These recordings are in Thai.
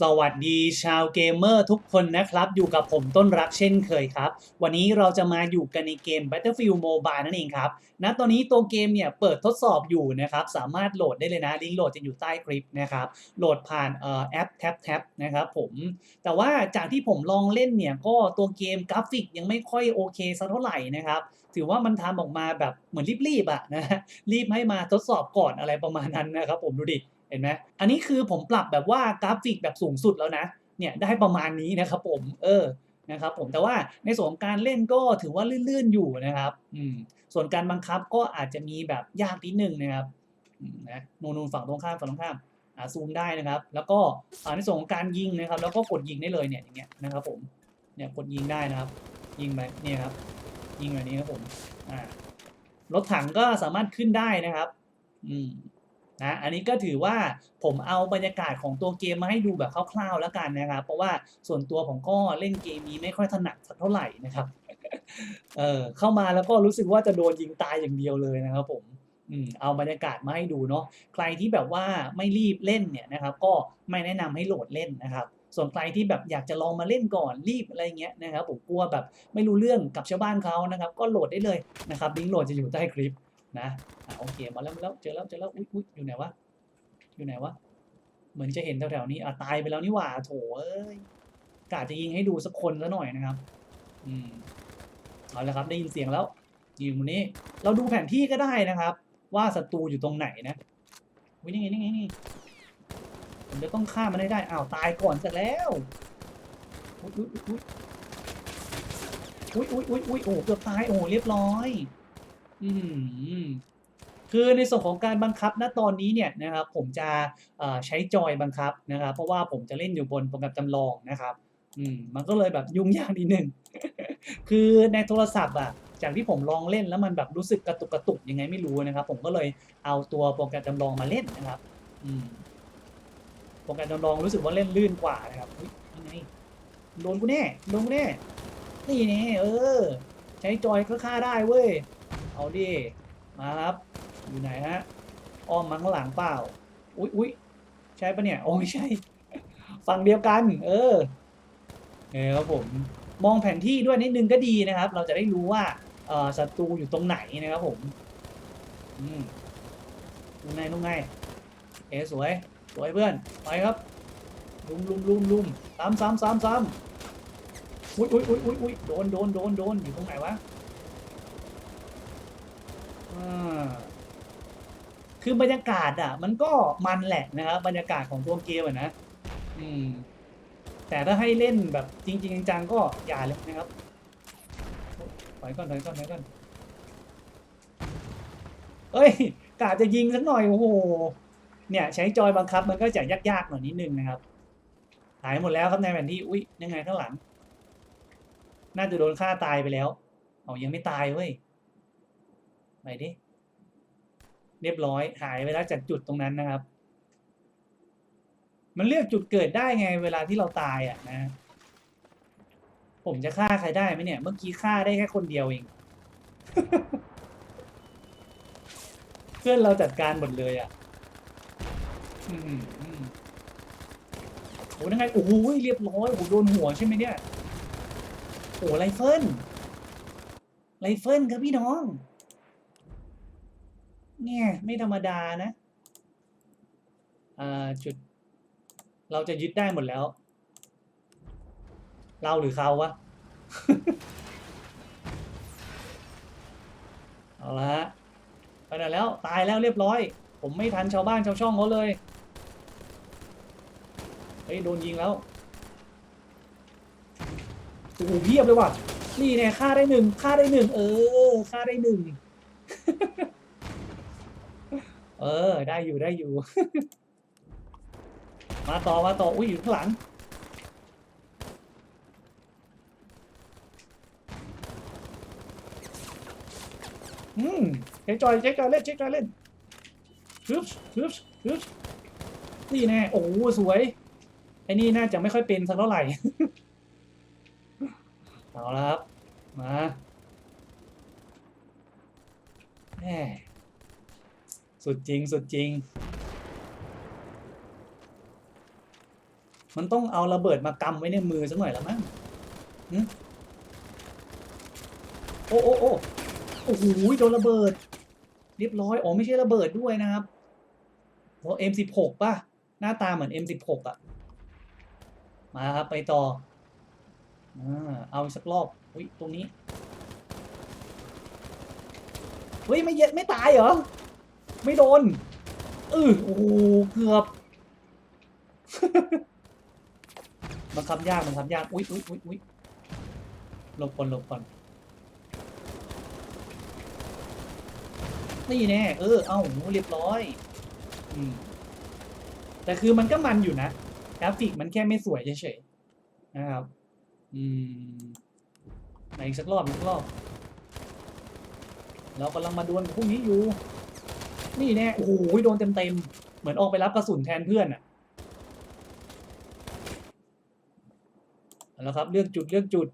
สวัสดีชาวเกมเมอร์ทุกคนนะครับ อยู่กับผมต้นรักเช่นเคยครับ วันนี้เราจะมาอยู่กันในเกม Battlefield Mobile นั่นเองครับณตอนนี้ตัวเกมเนี่ยเปิดทดสอบอยู่นะครับ สามารถโหลดได้เลยนะ ลิงก์โหลดจะอยู่ใต้คลิปนะครับ โหลดผ่านเอ่อแอป Tap Tap นะครับผม แต่ว่าจากที่ผมลองเล่นเนี่ย ก็ตัวเกมกราฟิกยังไม่ค่อยโอเคสักเท่าไหร่นะครับ ถือว่ามันทำออกมาแบบเหมือนรีบๆอะนะรีบให้มาทดสอบก่อนอะไรประมาณนั้นนะครับ ผมดูดิ เห็นไหมอันนี้คือผมปรับแบบว่ากราฟิกแบบสูงสุดแล้วนะ เนี่ยได้ประมาณนี้นะครับผม เออ นะครับผม แต่ว่าในส่วนของการเล่นก็ถือว่าลื่นๆอยู่นะครับ อืม ส่วนการบังคับก็อาจจะมีแบบยากนิดนึงนะครับนะนูนๆฝั่งตรงข้ามฝั่งตรงข้ามอ่าซูมได้นะครับ แล้วก็อ่าในส่วนของการยิงนะครับ แล้วก็กดยิงได้เลยเนี่ยอย่างเงี้ยนะครับผม เนี่ยกดยิงได้นะครับ ยิงไปเนี่ยครับ ยิงแบบนี้ครับผม อ่ารถถังก็สามารถขึ้นได้นะครับ อืม นะอันนี้ก็ถือว่าผมเอาบรรยากาศของตัวเกมมาให้ดูแบบคร่าวๆแล้วกันนะครับ เพราะว่าส่วนตัวผมก็เล่นเกมนี้ไม่ค่อยถนัดสักเท่าไหร่นะครับเออเข้ามาแล้วก็รู้สึกว่าจะโดนยิงตายอย่างเดียวเลยนะครับ ผมอืมเอาบรรยากาศมาให้ดูเนาะใครที่แบบว่าไม่รีบเล่นเนี่ยนะครับ ก็ไม่แนะนำให้โหลดเล่นนะครับส่วนใครที่แบบอยากจะลองมาเล่นก่อนรีบอะไรเงี้ยนะครับผมกลัวแบบไม่รู้เรื่องกับชาวบ้านเขานะครับ ก็โหลดได้เลยนะครับลิงก์โหลดจะอยู่ใต้คลิป นะอ่าโอเคมาแล้วแล้วเจอแล้วเจอแล้วอุ้ยอุ้ยอยู่ไหนวะอยู่ไหนวะเหมือนจะเห็นแถวๆนี้อะตายไปแล้วนี่หว่าโถเอ้ยกาจะยิงให้ดูสักคนซะหน่อยนะครับ อืมเอาละครับได้ยินเสียงแล้วอยู่ตรงนี้ เราดูแผนที่ก็ได้นะครับ ว่าศัตรูอยู่ตรงไหนนะวินี่ไงนี่ไงนี่ผมจะต้องฆ่ามันให้ได้อ้าวตายก่อนเสร็จแล้วอุ้ยอุ้ยอุ้ยอุ้ยอุ้ยอุ้ยโอ้เกือบตายโอ้เรียบร้อย อืมคือในส่วนของการบังคับณตอนนี้เนี่ยนะครับผมจะใช้จอยบังคับนะครับ เพราะว่าผมจะเล่นอยู่บนโปรแกรมจำลองนะครับอืมมันก็เลยแบบยุ่งยากนิดนึง คือในโทรศัพท์อะจากที่ผมลองเล่นแล้วมันแบบรู้สึกกระตุกกระตุกยังไงไม่รู้นะครับ ผมก็เลยเอาตัวโปรแกรมจำลองมาเล่นนะครับ อืมโปรแกรมจำลองรู้สึกว่าเล่นลื่นกว่านะครับยังไงโดนกูแน่โดนกูแน่นี่แน่เออ ใช้จอยก็ฆ่าได้เว้ย เอาดิมาครับ อยู่ไหนฮะอ้อมมาข้างหลังเปล่า อุ๊ยอุ๊ยใช่ปะเนี่ยโอ้ไม่ใช่ ฝั่งเดียวกัน เออเออครับผมมองแผนที่ด้วยนิดนึงก็ดีนะครับ เราจะได้รู้ว่าเออศัตรูอยู่ตรงไหนนะครับผมอืมตรงไหนตรงไหนเอ๋สวย สวยเพื่อน ไปครับลุมลุมลุมลุมซ้ำซ้ำซ้ำซ้ำอุ๊ยอุ๊ยอุ๊ยอุ๊ยอุ๊ยโดนโดนโดนโดนอยู่ตรงไหนวะ อ่า คือบรรยากาศอะ มันก็มันแหละนะครับบรรยากาศของตัวเกมอะนะอืมแต่ถ้าให้เล่นแบบจริงๆจังก็อย่าเลยนะครับถอยก่อนถอยก่อนถอยก่อนเอ้ยกะจะยิงสักหน่อยโอ้โหเนี่ย ใช้จอยบังคับมันก็จะยากๆหน่อยนิดนึงนะครับหายหมดแล้วครับในแผนที่อุ๊ยยังไงข้างหลัง น่าจะโดนฆ่าตายไปแล้ว เอายังไม่ตายเว้ยไหนดิ เรียบร้อยหายไปแล้วจากจุดตรงนั้นนะครับ มันเลือกจุดเกิดได้ไง เวลาที่เราตายอะนะ ผมจะฆ่าใครได้ไหมเนี่ย เมื่อกี้ฆ่าได้แค่คนเดียวเอง เพื่อนเราจัดการหมดเลยอะอืมอืมโอ้ยังไงโอ้โหเรียบร้อยโอ้โหโดนหัวใช่ไหมเนี่ยโอ้ไรเฟิลไรเฟิลครับพี่น้อง เนี่ย ไม่ธรรมดานะอ่าจุด เราจะยึดได้หมดแล้ว เราหรือเขาวะ เอาละฮะไปไหนแล้ว ตายแล้วเรียบร้อย ผมไม่ทันชาวบ้านชาวช่องเขาเลย เฮ้ย โดนยิงแล้วโอ้โหเพียบเลยว่ะ นี่เนี่ยฆ่าได้หนึ่งฆ่าได้หนึ่งเออฆ่าได้หนึ่ง เออ ได้อยู่ได้อยู่ มาต่อมาต่ออุ้ยอยู่ข้างหลัง อืมเช็คจอยเช็คจอยเล่นเช็คจอยเล่นฮึบฮึบฮึบนี่แน่โอ้โหสวยไอ้นี่น่าจะไม่ค่อยเป็นสักเท่าไหร่ เอาละครับ มาแหม สุดจริงสุดจริง มันต้องเอาระเบิดมากำไว้ในมือสักหน่อยละมั้งโอ้โอ้โอ้โอ้โหโดนระเบิด เรียบร้อย อ๋อ ไม่ใช่ระเบิดด้วยนะครับโอ้ M16 ป่ะ หน้าตาเหมือน M16 อะ มาครับไปต่ออ่เอาสักรอบ อุ้ยตรงนี้ เฮ้ย ไม่เย็ดไม่ตายเหรอ ไม่โดนเออโอ้โหเกือบมันคำยากมันคำยาก อุ้ยอุ้ยอุ้ยอุ้ยหลบก่อนหลบก่อนนี่แน่ เออ เอ้าเรียบร้อย อืม แต่คือมันก็มันอยู่นะ กราฟิกมันแค่ไม่สวยเฉยๆ นะครับ อืมไหนอีกสักรอบอีกสักรอบ เรากำลังมาดวลพวกนี้อยู่ นี่แน่โอ้โหโดนเต็มๆเหมือนออกไปรับกระสุนแทนเพื่อนอะเอาแล้วครับเลือกจุดเลือกจุด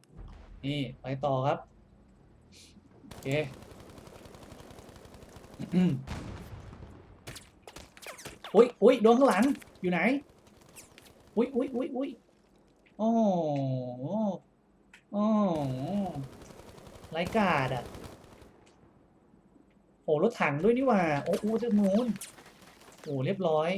นี่ไปต่อครับโอเคอุ้ยอุ้ยโดนข้างหลัง อยู่ไหน อุ้ยอุ้ยอุ้ยอุ้ยโอ้โหโอ้ไรกาดอะ โอ้รถถังด้วยนี่หว่า โอ้โหเจ้ามูนโอ้เรียบร้อย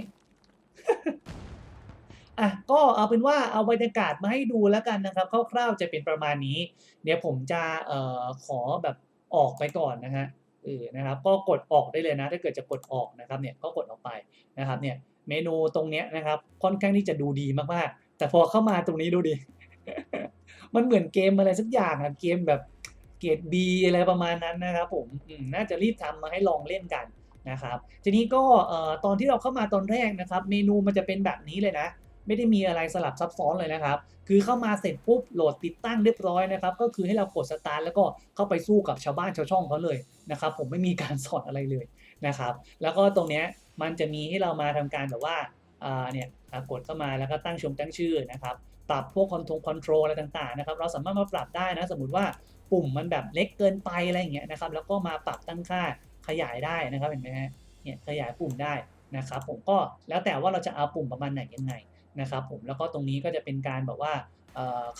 อะก็เอาเป็นว่าเอาบรรยากาศมาให้ดูแล้วกันนะครับคร่าวๆจะเป็นประมาณนี้ เดี๋ยวผมจะเอ่อขอแบบออกไปก่อนนะฮะเออนะครับ ก็กดออกได้เลยนะ ถ้าเกิดจะกดออกนะครับ เนี่ยก็กดออกไปนะครับ เนี่ย เมนูตรงเนี้ยนะครับ ค่อนข้างที่จะดูดีมากๆ แต่พอเข้ามาตรงนี้ดูดิมันเหมือนเกมอะไรสักอย่างอะเกมแบบ กรดบอะไรประมาณนั้นนะครับผมน่าจะรีบทำมาให้ลองเล่นกันนะครับทีนี้ก็ตอนที่เราเข้ามาตอนแรกนะครับ เมนูมันจะเป็นแบบนี้เลยนะ ไม่ได้มีอะไรสลับซับซ้อนเลยนะครับ คือเข้ามาเสร็จปุ๊บโหลดติดตั้งเรียบร้อยนะครับ ก็คือให้เรากดสตาร์ทแล้วก็เข้าไปสู้กับชาวบ้านชาวช่องเขาเลยนะครับ ผมไม่มีการสอนอะไรเลยนะครับ แล้วก็ตรงเนี้ยมันจะมีให้เรามาทำการแบบว่าเนี่ยกดเข้ามาแล้วก็ตั้งชมตั้งชื่อนะครับ ปรับพวกคอนโทรลคอนโทรลอะไรต่างๆนะครับเราสามารถมาปรับได้นะ สมมติว่าปุ่มมันแบบเล็กเกินไปอะไรอย่างเงี้ยนะครับแล้วก็มาปรับตั้งค่าขยายได้นะครับเห็นไหมฮะเนี่ยขยายปุ่มได้นะครับผมก็แล้วแต่ว่าเราจะเอาปุ่มประมาณไหนยังไงนะครับผมแล้วก็ตรงนี้ก็จะเป็นการแบบว่า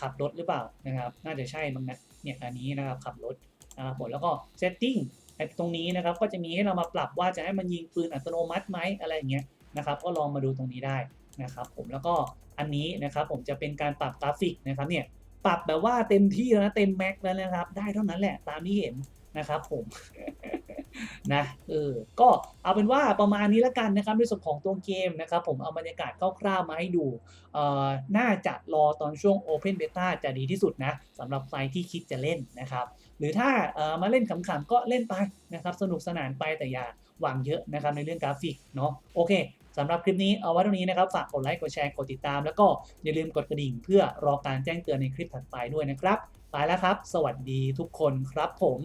ขับรถหรือเปล่านะครับน่าจะใช่มั้งนะเนี่ยอันนี้นะครับขับรถนะครับผมแล้วก็ setting ไอ้ตรงนี้นะครับก็จะมีให้เรามาปรับว่าจะให้มันยิงปืนอัตโนมัติไหมอะไรอย่างเงี้ยนะครับก็ลองมาดูตรงนี้ได้นะครับผมแล้วก็ อันนี้นะครับผมจะเป็นการปรับกราฟิกนะครับเนี่ยปรับแบบว่าเต็มที่แล้วนะเต็มแม็กแล้วนะครับ ได้เท่านั้นแหละตามที่เห็นนะครับผมนะเออก็เอาเป็นว่าประมาณนี้ล้วกันนะครับในส่วนของตัวเกมนะครับผมเอาบรรยากาศคร่าวๆมาให้ดูเอ่อน่าจะรอตอนช่วง Open Beta จะดีที่สุดนะสำหรับใครที่คิดจะเล่นนะครับ หรือถ้าเอ่อมาเล่นขำๆก็เล่นไปนะครับ สนุกสนานไปแต่อย่าหวังเยอะนะครับในเรื่องกราฟิกเนาะโอเค สำหรับคลิปนี้เอาไว้ตรงนี้นะครับ ฝากกดไลค์ กดแชร์ กดติดตาม แล้วก็อย่าลืมกดกระดิ่งเพื่อรอการแจ้งเตือนในคลิปถัดไปด้วยนะครับ ไปแล้วครับ สวัสดีทุกคนครับผม